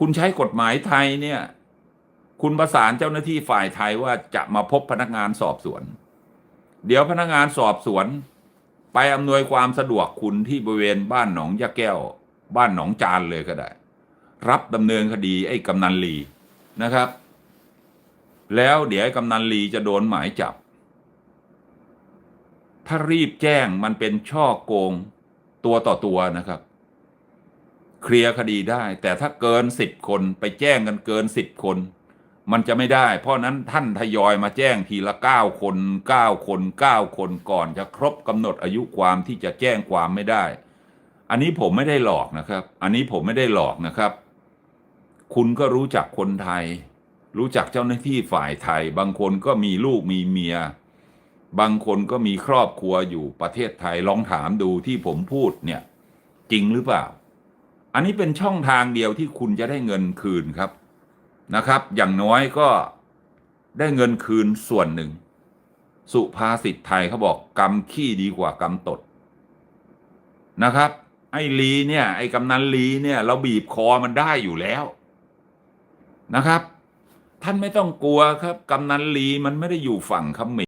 คุณใช้กฎหมายไทยเนี่ย คุณประสานเจ้าหน้าที่ฝ่ายไทยว่าจะมาพบพนักงานสอบสวน เดี๋ยวพนักงานสอบสวน ไปอำนวยความสะดวกคุณที่บริเวณบ้านหนองยะแก้ว บ้านหนองจานเลยก็ได้ รับดำเนินคดีไอ้กำนันลีนะครับ แล้วเดี๋ยวไอ้กำนันลีจะโดนหมายจับ ถ้ารีบแจ้งมันเป็นช่อโกงตัวต่อตัวนะครับ เคลียร์คดีได้ แต่ถ้าเกินสิบคนไปแจ้งกันเกินสิบคน มันจะไม่ได้ เพราะนั้นท่านทยอยมาแจ้งทีละเก้าคนเก้าคนเก้าคนก่อนจะครบกำหนดอายุความที่จะแจ้งความไม่ได้ อันนี้ผมไม่ได้หลอกนะครับ อันนี้ผมไม่ได้หลอกนะครับ คุณก็รู้จักคนไทย รู้จักเจ้าหน้าที่ฝ่ายไทย บางคนก็มีลูกมีเมีย บางคนก็มีครอบครัวอยู่ประเทศไทยลองถามดูที่ผมพูดเนี่ย จริงหรือเปล่า อันนี้เป็นช่องทางเดียวที่คุณจะได้เงินคืนครับนะครับ อย่างน้อยก็ได้เงินคืนส่วนหนึ่ง สุภาษิตไทยเขาบอกกรรมขี้ดีกว่ากรรมตดนะครับ ไอ้ลีเนี่ย ไอ้กำนันลีเนี่ย เราบีบคอมันได้อยู่แล้วนะครับ ท่านไม่ต้องกลัวครับ กำนันลีมันไม่ได้อยู่ฝั่งเขมร